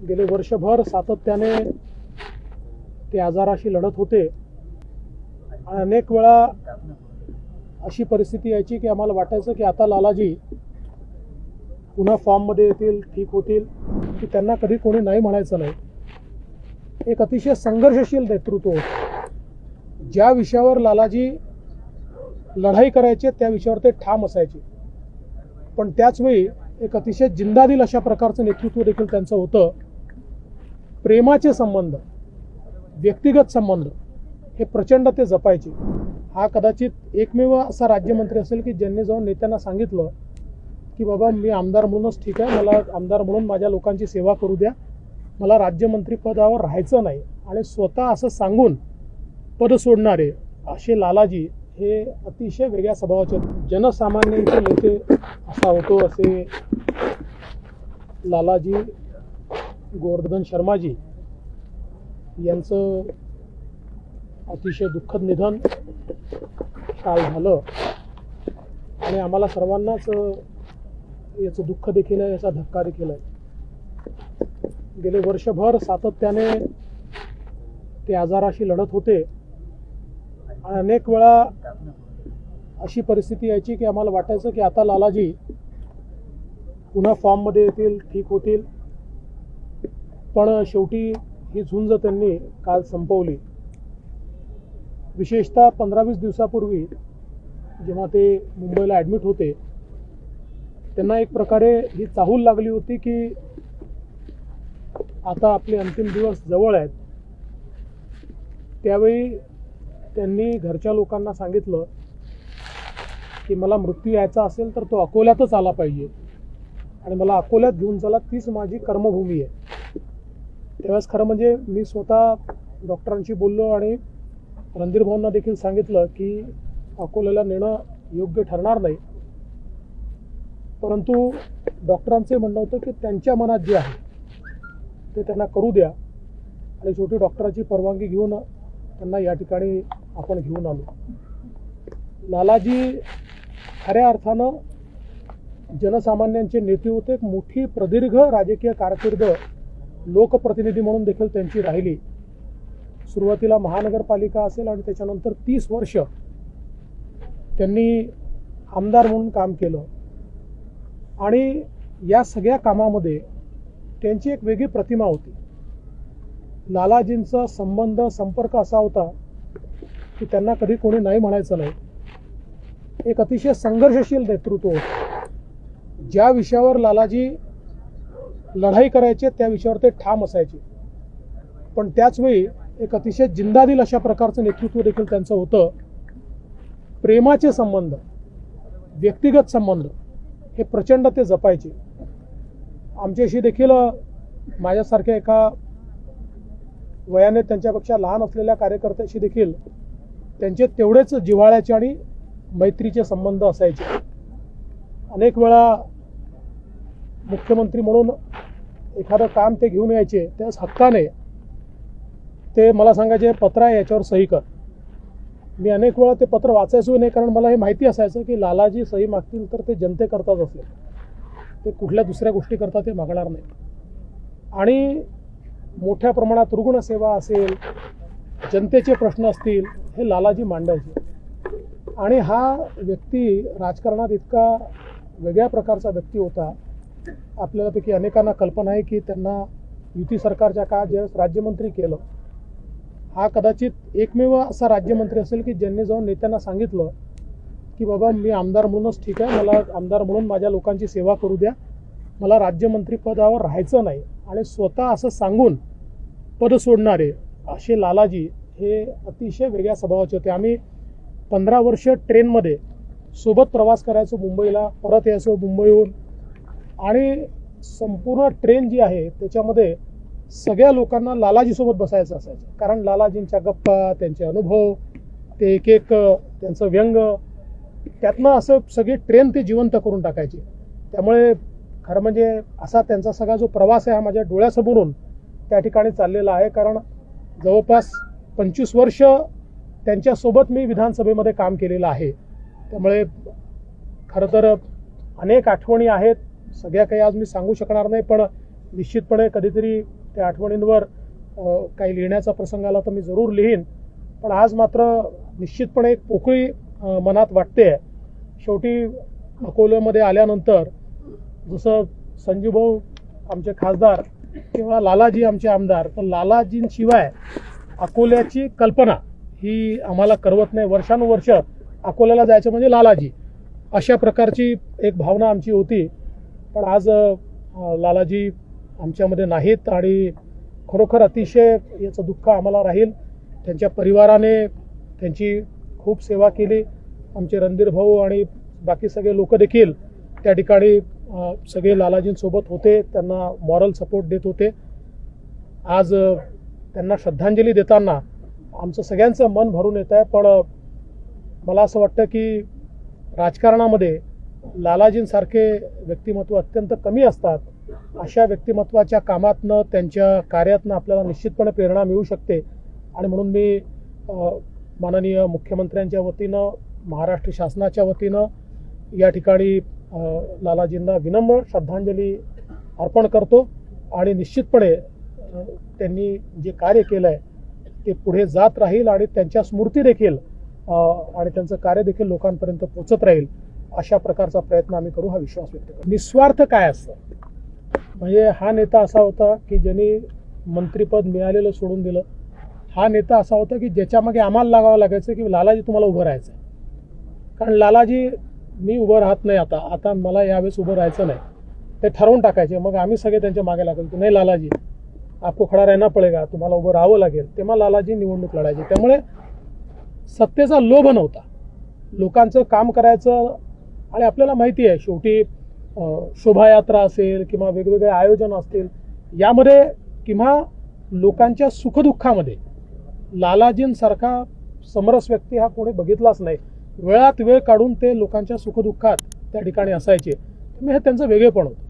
गेले वर्षभर सातत्याने ते आजाराशी लढत होते. आणि अनेक वेळा अशी परिस्थिती यायची की आम्हाला वाटायचं की आता लालाजी पुन्हा फॉर्ममध्ये येतील ठीक होतील की त्यांना कधी कोणी नाही म्हणायचं नाही. एक अतिशय संघर्षशील नेतृत्व होतं. ज्या विषयावर लालाजी लढाई करायचे त्या विषयावर ते ठाम असायचे. पण त्याचवेळी एक अतिशय जिंदादिल अशा प्रकारचं नेतृत्व देखील त्यांचं होतं. प्रेमाचे संबंध व्यक्तिगत संबंध हे प्रचंड ते जपायचे. हा कदाचित एकमेव असा राज्यमंत्री असेल की ज्यांनी जाऊन नेत्यांना सांगितलं की बाबा मी आमदार म्हणूनच ठीक आहे मला आमदार म्हणून माझ्या लोकांची सेवा करू द्या. मला राज्यमंत्री पदावर राहायचं नाही आणि स्वतः असं सांगून पद सोडणारे असे लालाजी हे अतिशय वेगळ्या स्वभावाचे जनसामान्यांचे नेते असा होतो असे लालाजी गोवर्धन शर्माजी यांचं अतिशय दुःखद निधन काल झालं. आणि आम्हाला सर्वांनाच याचं दुःख देखील आहे याचा धक्का देखील आहे. गेले वर्षभर सातत्याने ते आजाराशी लढत होते. आणि अनेक वेळा अशी परिस्थिती यायची की आम्हाला वाटायचं की आता लालाजी पुन्हा फॉर्ममध्ये येतील ठीक होतील. पण शेवटी ही झुंज त्यांनी काल संपवली. विशेषतः पंधरा वीस दिवसापूर्वी जेव्हा ते मुंबईला ॲडमिट होते त्यांना एक प्रकारे ही चाहूल लागली होती की आता आपले अंतिम दिवस जवळ आहेत. त्यावेळी त्यांनी घरच्या लोकांना सांगितलं की मला मृत्यू यायचा असेल तर तो अकोल्यातच आला पाहिजे आणि मला अकोल्यात घेऊन चला तीच माझी कर्मभूमी आहे. त्यावेळेस खरं म्हणजे मी स्वतः डॉक्टरांशी बोललो आणि रणधीर भाऊंना देखील सांगितलं की अकोल्याला नेणं योग्य ठरणार नाही. परंतु डॉक्टरांचे म्हणणं होतं की त्यांच्या मनात जे आहे ते त्यांना करू द्या आणि शेवटी डॉक्टराची परवानगी घेऊन त्यांना या ठिकाणी आपण घेऊन आलो. लालाजी खऱ्या अर्थानं जनसामान्यांचे नेते होते. एक मोठी प्रदीर्घ राजकीय कारकीर्द लोकप्रतिनिधी म्हणून देखील त्यांची राहिली. सुरुवातीला महानगरपालिका असेल आणि त्याच्यानंतर तीस वर्ष त्यांनी आमदार म्हणून काम केलं. आणि या सगळ्या कामामध्ये त्यांची एक वेगळी प्रतिमा होती. लालाजींचा संबंध संपर्क असा होता की त्यांना कधी कोणी नाही म्हणायचं नाही. एक अतिशय संघर्षशील नेतृत्व होतं. ज्या विषयावर लालाजी लढाई करायचे त्या विषयावर ते ठाम असायचे. पण त्याचवेळी एक अतिशय जिंदादिल अशा प्रकारचं नेतृत्व देखील त्यांचं होतं. प्रेमाचे संबंध व्यक्तिगत संबंध हे प्रचंड ते जपायचे. आमच्याशी देखील माझ्यासारख्या एका वयाने त्यांच्यापेक्षा लहान असलेल्या कार्यकर्त्याशी देखील त्यांचे तेवढेच जिव्हाळ्याचे आणि मैत्रीचे संबंध असायचे. अनेक वेळा मुख्यमंत्री म्हणून एखादं काम ते घेऊन यायचे त्याच हक्काने ते मला सांगायचे पत्र आहे याच्यावर सही कर. मी अनेक वेळा ते पत्र वाचायचो नाही कारण मला हे माहिती असायचं की लालाजी सही मागतील तर ते जनतेकरताच असेल. ते कुठल्या दुसऱ्या गोष्टी करता ते मागणार नाही. आणि मोठ्या प्रमाणात रुग्णसेवा असेल जनतेचे प्रश्न असतील हे लालाजी मांडायचे. आणि हा व्यक्ती राजकारणात इतका वेगळ्या प्रकारचा व्यक्ती होता आपल्यापैकी अनेकांना कल्पना आहे की त्यांना युती सरकारच्या काळात ज्यावेळेस राज्यमंत्री केलं हा कदाचित एकमेव असा राज्यमंत्री असेल की ज्यांनी जाऊन नेत्यांना सांगितलं की बाबा मी आमदार म्हणूनच ठीक आहे मला आमदार म्हणून माझ्या लोकांची सेवा करू द्या मला राज्यमंत्री पदावर राहायचं नाही आणि स्वतः असं सांगून पद सोडणारे असे लालाजी हे अतिशय वेगळ्या स्वभावाचे होते. आम्ही पंधरा वर्ष ट्रेनमध्ये सोबत प्रवास करायचो मुंबईला परत यायचो मुंबईहून आणि संपूर्ण ट्रेन जी आहे त्याच्यामध्ये सगळ्या लोकांना लालाजीसोबत बसायचं असायचं. कारण लालाजींच्या गप्पा त्यांचे अनुभव ते एक एक त्यांचं व्यंग त्यातनं असं सगळी ट्रेन ते जिवंत करून टाकायची. त्यामुळे खरं म्हणजे असा त्यांचा सगळा जो प्रवास आहे हा माझ्या डोळ्यासमोरून त्या ठिकाणी चाललेला आहे. कारण जवळपास पंचवीस वर्ष त्यांच्यासोबत मी विधानसभेमध्ये काम केलेलं आहे. त्यामुळे खरं तर अनेक आठवणी आहेत. सगळ्या काही आज मी सांगू शकणार नाही पण निश्चितपणे कधीतरी त्या आठवणींवर काही लिहिण्याचा प्रसंग आला तर मी जरूर लिहीन. पण आज मात्र निश्चितपणे एक पोकळी मनात वाटते. शेवटी अकोल्यामध्ये आल्यानंतर जसं संजू भाऊ आमचे खासदार किंवा लालाजी आमचे आमदार तर लालाजींशिवाय अकोल्याची कल्पना ही आम्हाला करवत नाही. वर्षानुवर्ष अकोल्याला जायचं म्हणजे लालाजी. अशा प्रकारची एक भावना आमची होती. पण आज लालाजी आमच्यामध्ये नाहीत आणि खरोखर अतिशय याचं दुःख आम्हाला राहील. त्यांच्या परिवाराने त्यांची खूप सेवा केली. आमचे रणधीर भाऊ आणि बाकी सगळे लोक देखील त्या ठिकाणी सगळे लालाजींसोबत होते. त्यांना मॉरल सपोर्ट देत होते. आज त्यांना श्रद्धांजली देताना आमचं सगळ्यांचं मन भरून येत आहे पण मला असं वाटतं की राजकारणामध्ये लालाजींसारखे व्यक्तिमत्व अत्यंत कमी असतात अशा व्यक्तिमत्वाच्या कामातनं त्यांच्या कार्यातनं आपल्याला निश्चितपणे प्रेरणा मिळू शकते. आणि म्हणून मी माननीय मुख्यमंत्र्यांच्या वतीनं महाराष्ट्र शासनाच्या वतीनं या ठिकाणी लालाजींना विनम्र श्रद्धांजली अर्पण करतो आणि निश्चितपणे त्यांनी जे कार्य केलं आहे ते पुढे जात राहील आणि त्यांच्या स्मृती देखील आणि त्यांचं कार्य देखील लोकांपर्यंत पोचत राहील. अशा प्रकारचा प्रयत्न आम्ही करू हा विश्वास व्यक्त करू निस्वार्थ काय असतं? म्हणजे हा नेता असा होता की ज्यांनी मंत्रिपद मिळालेलं सोडून दिलं. हा नेता असा होता की ज्याच्यामागे आम्हाला लागावं लागायचं की लालाजी तुम्हाला उभं राहायचं आहे कारण लालाजी मी उभं राहत नाही आता. आता मला यावेळेस उभं राहायचं नाही. ते ठरवून टाकायचे. मग आम्ही सगळे त्यांच्या मागे लागलो की नाही लालाजी आपको खडा रहना पडेगा तुम्हाला उभं राहावं लागेल. तेव्हा लालाजी निवडणूक लढायची. त्यामुळे सत्तेचा लोभ नव्हता. लोकांचं काम करायचं आणि आपल्याला माहिती आहे शेवटी शोभायात्रा असेल किंवा वेगवेगळे आयोजन असतील यामध्ये किंवा लोकांच्या सुखदुःखामध्ये लालाजींसारखा समरस व्यक्ती हा कोणी बघितलाच नाही. वेळात वेळ काढून ते लोकांच्या सुखदुःखात त्या ठिकाणी असायचे. त्यामुळे हे त्यांचं वेगळेपण होतं.